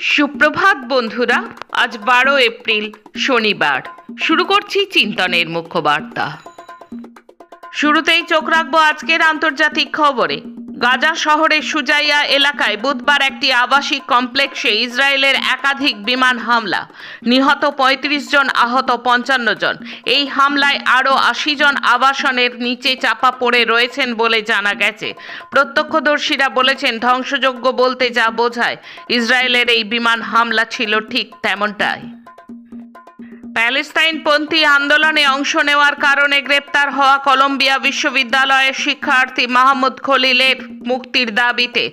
সুপ্রভাত বন্ধুরা, আজ বারো এপ্রিল, শনিবার। শুরু করছি চিন্তনের মুখ্য বার্তা। শুরুতেই চোখ রাখব আজকের আন্তর্জাতিক খবরে। গাজা শহরের সুজাইয়া এলাকায় বুধবার একটি আবাসিক কমপ্লেক্সে ইসরায়েলের একাধিক বিমান হামলা। নিহত ৩৫ জন, আহত পঞ্চান্ন জন। এই হামলায় আরও আশি জন আবাসনের নিচে চাপা পড়ে রয়েছেন বলে জানা গেছে। প্রত্যক্ষদর্শীরা বলেছেন ধ্বংসযোগ্য বলতে যা বোঝায়, ইসরায়েলের এই বিমান হামলা ছিল ঠিক তেমনটাই। প্যালেস্তাইনপন্থী আন্দোলনে অংশ নেওয়ার কারণে গ্রেপ্তার হওয়া কলম্বিয়া বিশ্ববিদ্যালয়ের শিক্ষার্থী মাহমুদ খলিলের। মুক্তির দাবিতে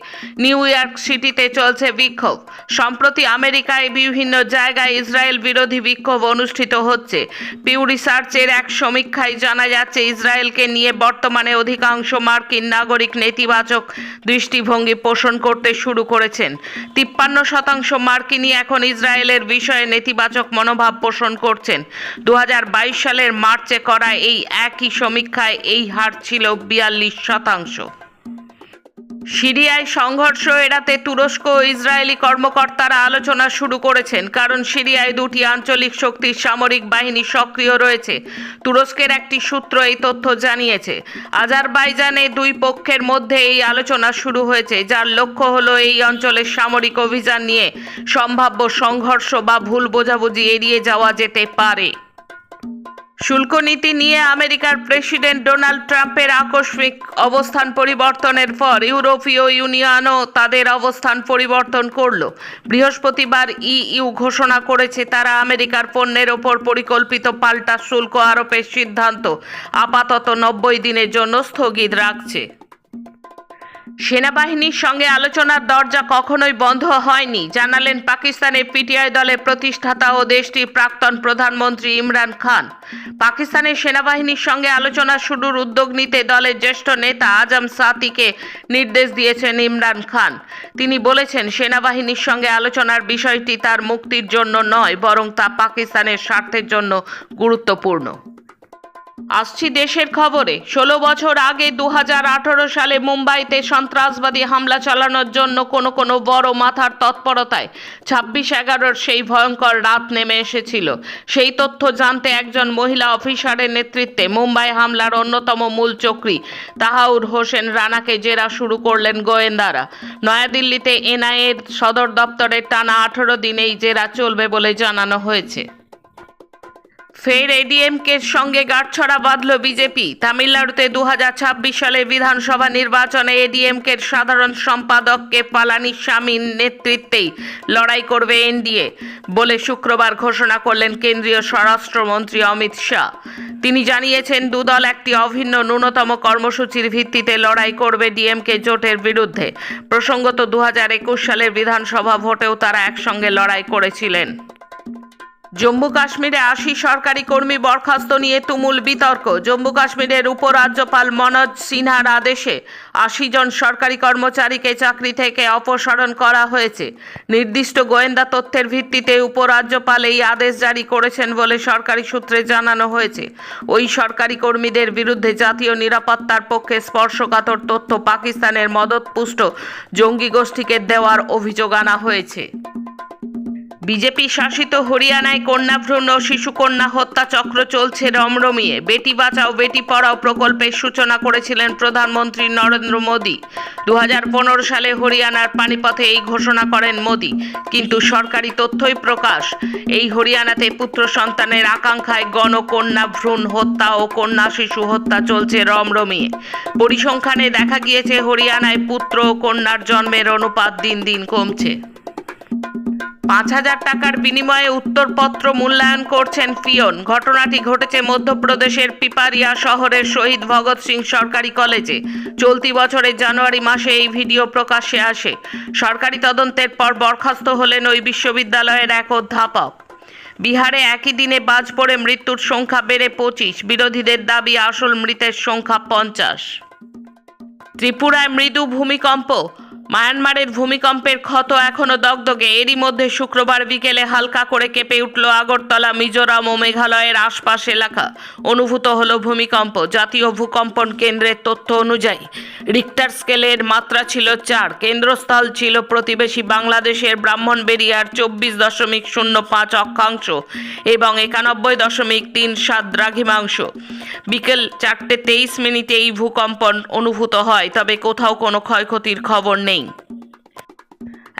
নিউ ইয়র্ক সিটিতে চলছে বিক্ষোভ। সম্প্রতি আমেরিকায় বিভিন্ন জায়গায় ইসরায়েল বিরোধী বিক্ষোভ অনুষ্ঠিত হচ্ছে। পিউ রিসার্চের এক সমীক্ষায় জানা যাচ্ছে, ইসরায়েলকে নিয়ে বর্তমানে অধিকাংশ মার্কিন নাগরিক নেতিবাচক দৃষ্টিভঙ্গি পোষণ করতে শুরু করেছেন। তিপ্পান্ন শতাংশ মার্কিনই এখন ইসরায়েলের বিষয়ে নেতিবাচক মনোভাব পোষণ করছেন। দু হাজার বাইশ সালের মার্চে করা এই একই সমীক্ষায় এই হার ছিল বিয়াল্লিশ শতাংশ। সিরিয়ায় সংঘর্ষ এড়াতে তুরস্ক ও ইসরায়েলি কর্মকর্তারা আলোচনা শুরু করেছেন, কারণ সিরিয়ায় দুটি আঞ্চলিক শক্তির সামরিক বাহিনী সক্রিয় রয়েছে। তুরস্কের একটি সূত্র এই তথ্য জানিয়েছে। আজারবাইজানে দুই পক্ষের মধ্যে এই আলোচনা শুরু হয়েছে, যার লক্ষ্য হলো এই অঞ্চলের সামরিক অভিযান নিয়ে সম্ভাব্য সংঘর্ষ বা ভুল বোঝাবুঝি এড়িয়ে যাওয়া যেতে পারে। শুল্ক নীতি নিয়ে আমেরিকার প্রেসিডেন্ট ডোনাল্ড ট্রাম্পের আকস্মিক অবস্থান পরিবর্তনের পর ইউরোপীয় ইউনিয়নও তাদের অবস্থান পরিবর্তন করল। বৃহস্পতিবার ইইউ ঘোষণা করেছে, তারা আমেরিকার পণ্যের ওপর পরিকল্পিত পাল্টা শুল্ক আরোপের সিদ্ধান্ত আপাতত নব্বই দিনের জন্য স্থগিত রাখছে। সেনাবাহিনীর সঙ্গে আলোচনার দরজা কখনোই বন্ধ হয়নি, জানালেন পাকিস্তানের পিটিআই দলের প্রতিষ্ঠাতা ও দেশটির প্রাক্তন প্রধানমন্ত্রী ইমরান খান। পাকিস্তানের সেনাবাহিনীর সঙ্গে আলোচনা শুরুর উদ্যোগ নিতে দলের জ্যেষ্ঠ নেতা আজম সাতিকে নির্দেশ দিয়েছেন ইমরান খান। তিনি বলেছেন, সেনাবাহিনীর সঙ্গে আলোচনার বিষয়টি তার মুক্তির জন্য নয়, বরং তা পাকিস্তানের স্বার্থের জন্য গুরুত্বপূর্ণ। আসছি দেশের খবরে। ষোলো বছর আগে দু হাজার আঠেরো সালে মুম্বাইতে সন্ত্রাসবাদী হামলা চালানোর জন্য কোনো কোনো বড় মাথার তৎপরতায় ছাব্বিশ এগারোর সেই ভয়ঙ্কর রাত নেমে এসেছিল। সেই তথ্য জানতে একজন মহিলা অফিসারের নেতৃত্বে মুম্বাই হামলার অন্যতম মূল চক্রী তাহাউর হোসেন রানাকে জেরা শুরু করলেন গোয়েন্দারা। নয়াদিল্লিতে এনআইএর সদর দপ্তরের টানা আঠেরো দিন এই জেরা চলবে বলে জানানো হয়েছে। ফের এডিএমকে সঙ্গে গাঁটছড়া বাঁধল বিজেপি। তামিলনাড়ুতে দু সালের বিধানসভা নির্বাচনে এডিএমকের সাধারণ সম্পাদক সম্পাদককে পালানিস্বামীর নেতৃত্বেই লড়াই করবে এনডিএ বলে শুক্রবার ঘোষণা করলেন কেন্দ্রীয় স্বরাষ্ট্রমন্ত্রী অমিত শাহ। তিনি জানিয়েছেন, দুদল একটি অভিন্ন ন্যূনতম কর্মসূচির ভিত্তিতে লড়াই করবে ডিএমকে জোটের বিরুদ্ধে। প্রসঙ্গত দু সালের বিধানসভা ভোটেও তারা একসঙ্গে লড়াই করেছিলেন। জম্মু কাশ্মীরে আশি সরকারি কর্মী বরখাস্ত নিয়ে তুমুল বিতর্ক। জম্মু কাশ্মীরের উপরাজ্যপাল মনোজ সিনহার আদেশে আশি জন সরকারি কর্মচারীকে চাকরি থেকে অপসারণ করা হয়েছে। নির্দিষ্ট গোয়েন্দা তথ্যের ভিত্তিতে উপরাজ্যপাল এই আদেশ জারি করেছেন বলে সরকারি সূত্রে জানানো হয়েছে। ওই সরকারি কর্মীদের বিরুদ্ধে জাতীয় নিরাপত্তার পক্ষে স্পর্শকাতর তথ্য পাকিস্তানের মদতপুষ্ট জঙ্গি গোষ্ঠীকে দেওয়ার অভিযোগ আনা হয়েছে। বিজেপি শাসিত হরিয়ানায় কন্যা ভ্রূণ ও শিশুকন্যা হত্যা চক্র চলছে রমরমিয়ে। বেটি বাঁচাও, বেটি পড়াও প্রকল্পের সূচনা করেছিলেন প্রধানমন্ত্রী নরেন্দ্র মোদী। দু হাজার পনেরো সালে হরিয়ানার পানিপথে এই ঘোষণা করেন মোদী। কিন্তু সরকারি তথ্যই প্রকাশ, এই হরিয়ানাতে পুত্র সন্তানের আকাঙ্ক্ষায় গণকন্যা ভ্রূণ হত্যা ও কন্যা শিশু হত্যা চলছে রমরমিয়ে। পরিসংখ্যানে দেখা গিয়েছে, হরিয়ানায় পুত্র ও কন্যার জন্মের অনুপাত দিন দিন কমছে। পাঁচ হাজার টাকার বিনিময়ে উত্তরপত্র মূল্যায়ন করছেন পিয়ন। ঘটনাটি ঘটেছে মধ্যপ্রদেশের পিপারিয়া শহরের শহীদ ভগৎ সিং সরকারি কলেজে। চলতি বছরের জানুয়ারি মাসে এই ভিডিও প্রকাশ্যে আসে। সরকারি তদন্তের পর বরখাস্ত হলেন ওই বিশ্ববিদ্যালয়ের এক অধ্যাপক। বিহারে একই দিনে বাজ পড়ে মৃত্যুর সংখ্যা বেড়ে পঁচিশ। বিরোধীদের দাবি আসল মৃতের সংখ্যা পঞ্চাশ। ত্রিপুরায় মৃদু ভূমিকম্প। মায়ানমারের ভূমিকম্পের ক্ষত এখনও দগদগে। এরই মধ্যে শুক্রবার বিকেলে হালকা করে কেঁপে উঠল আগরতলা, মিজোরাম ও মেঘালয়ের আশপাশ এলাকা। অনুভূত হলো ভূমিকম্প। জাতীয় ভূকম্পন কেন্দ্রের তথ্য অনুযায়ী রিক্টার স্কেলের মাত্রা ছিল চার। কেন্দ্রস্থল ছিল প্রতিবেশী বাংলাদেশের ব্রাহ্মণবেরিয়ার চব্বিশ দশমিক শূন্য পাঁচ অক্ষাংশ এবং একানব্বই দশমিক তিন সাত দ্রাঘিমাংশ। বিকেল চারটে তেইশ মিনিটে এই ভূকম্পন অনুভূত হয়, তবে কোথাও কোনো ক্ষয়ক্ষতির খবর নেই।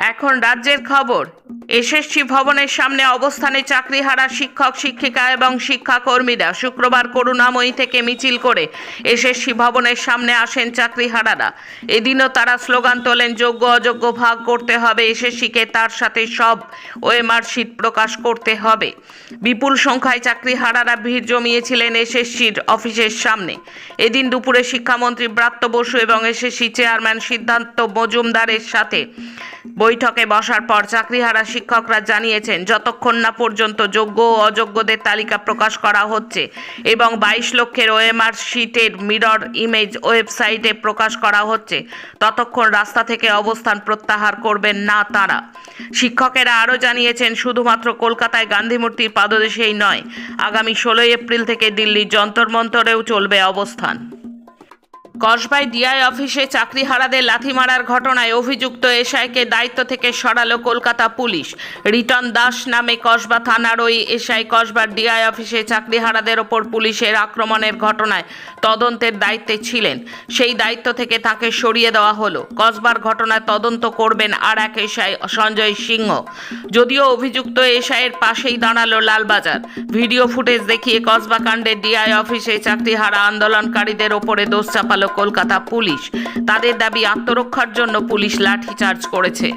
এখন রাজ্যের খবর। এসএসসি ভবনের সামনে অবস্থানে চাকরিহারা শিক্ষক, শিক্ষিকা এবং শিক্ষাকর্মীরা শুক্রবার করুণাময়ী থেকে মিছিল করে এসএসসি ভবনের সামনে আসেন চাকরিহারারা। এদিনও তারা স্লোগান তোলেন, যোগ্য, অযোগ্য ভাগ করতে হবে এসএসসিকে, তার সাথে সব ওএমআর প্রকাশ করতে হবে। বিপুল সংখ্যায় চাকরিহারারা ভিড় জমিয়েছিলেন এসএসসির অফিসের সামনে। এদিন দুপুরে শিক্ষামন্ত্রী ব্রাত্য বসু এবং এসএসসি চেয়ারম্যান সিদ্ধান্ত মজুমদারের সাথে বৈঠকে বসার পর চাকরিহারা শিক্ষকরা জানিয়েছেন, যতক্ষণ না পর্যন্ত যোগ্য ও অযোগ্যদের তালিকা প্রকাশ করা হচ্ছে এবং বাইশ লক্ষের ওএমআর শিটের মিরর ইমেজ ওয়েবসাইটে প্রকাশ করা হচ্ছে, ততক্ষণ রাস্তা থেকে অবস্থান প্রত্যাহার করবেন না তারা। শিক্ষকেরা আরও জানিয়েছেন, শুধুমাত্র কলকাতায় গান্ধী মূর্তির পাদদেশেই নয়, আগামী ষোলোই এপ্রিল থেকে দিল্লির যন্তর মন্তরেও চলবে অবস্থান। কসবাই ডিআই অফিসে চাকরিহারাদের লাথি মারার ঘটনায় অভিযুক্ত এসআইকে দায়িত্ব থেকে সরালো কলকাতা পুলিশ। রিটন দাস নামে কসবা থানার ওই এসআই কসবার ডিআই অফিসে চাকরিহারাদের ওপর পুলিশের আক্রমণের ঘটনায় তদন্তের দায়িত্বে ছিলেন। সেই দায়িত্ব থেকে তাকে সরিয়ে দেওয়া হলো। কসবার ঘটনায় তদন্ত করবেন আর এক এসআই সঞ্জয় সিংহ। যদিও অভিযুক্ত এসআইয়ের পাশেই দাঁড়াল লালবাজার। ভিডিও ফুটেজ দেখিয়ে কসবা কাণ্ডের ডিআই অফিসে চাকরিহারা আন্দোলনকারীদের ওপরে দোষ চাপালো কলকাতা পুলিশ। তাদের দাবি আত্মরক্ষার জন্য পুলিশ লাঠিচার্জ করেছে।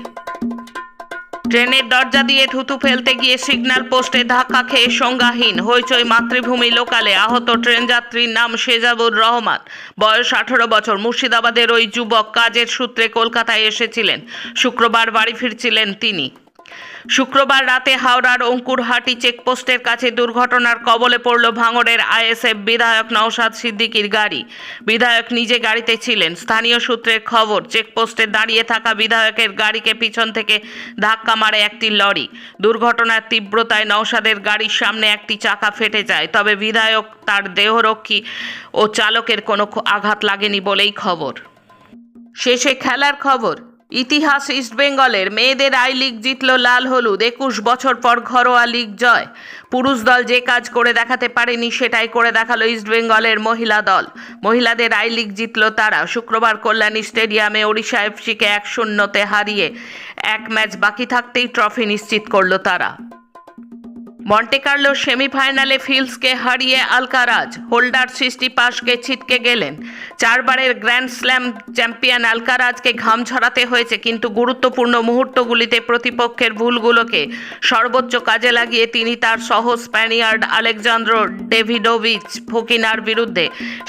ট্রেনের দরজা দিয়ে থুতু ফেলতে গিয়ে সিগন্যাল পোস্টে ধাক্কা খেয়ে সংজ্ঞাহীন। হইচই মাতৃভূমি লোকালে আহত ট্রেন যাত্রীর নাম শেজাবুর রহমান। বয়স আঠারো বছর। মুর্শিদাবাদের ওই যুবক কাজের সূত্রে কলকাতায় এসেছিলেন। শুক্রবার বাড়ি ফিরছিলেন তিনি। শুক্রবার রাতে হাওড়ার অঙ্কুরহাটি চেকপোস্টের কাছে দুর্ঘটনার কবলে পড়ল ভাঙড়ের আইএসএফ বিধায়ক নওশাদ সিদ্দিকীর গাড়ি। বিধায়ক নিজে গাড়িতে ছিলেন। স্থানীয় সূত্রের খবর, চেকপোস্টে দাঁড়িয়ে থাকা বিধায়কের গাড়িকে পিছন থেকে ধাক্কা মারে একটি লরি। দুর্ঘটনার তীব্রতায় নওশাদের গাড়ির সামনে একটি চাকা ফেটে যায়। তবে বিধায়ক তার দেহরক্ষী ও চালকের কোনো আঘাত লাগেনি বলেই খবর। শেষে খেলার খবর। ইতিহাস ইস্টবেঙ্গলের মেয়েদের আই লিগ জিতল লাল হলুদ, একুশ বছর পর ঘরোয়া লিগ জয়। পুরুষ দল যে কাজ করে দেখাতে পারেনি সেটাই করে দেখাল ইস্টবেঙ্গলের মহিলা দল। মহিলাদের আই লিগ জিতল তারা। শুক্রবার কল্যাণী স্টেডিয়ামে ওড়িশা এফসিকে এক শূন্যতে হারিয়ে এক ম্যাচ বাকি থাকতেই ট্রফি নিশ্চিত করল তারা। মন্টেকার্লো সেমিফাইনালে ফিল্ডসকে হারিয়ে আলকারাজ, হোল্ডার সৃষ্টি পাশকে ছিটকে গেলেন। চারবারের গ্র্যান্ড স্ল্যাম চ্যাম্পিয়ন আলকারাজকে ঘাম ছড়াতে হয়েছে, কিন্তু গুরুত্বপূর্ণ মুহূর্তগুলিতে প্রতিপক্ষের ভুলগুলোকে সর্বোচ্চ কাজে লাগিয়ে তিনি তার সহ স্প্যানিয়ার্ড আলেকজান্দ্রো ডেভিডোভিচ ফকিনার বিরুদ্ধে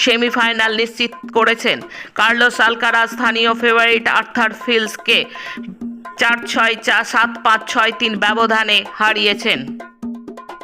সেমিফাইনাল নিশ্চিত করেছেন। কার্লোস আলকারাজ স্থানীয় ফেভারিট আর্থার ফিল্ডসকে চার ছয় চা, সাত পাঁচ ছয় তিন ব্যবধানে হারিয়েছেন।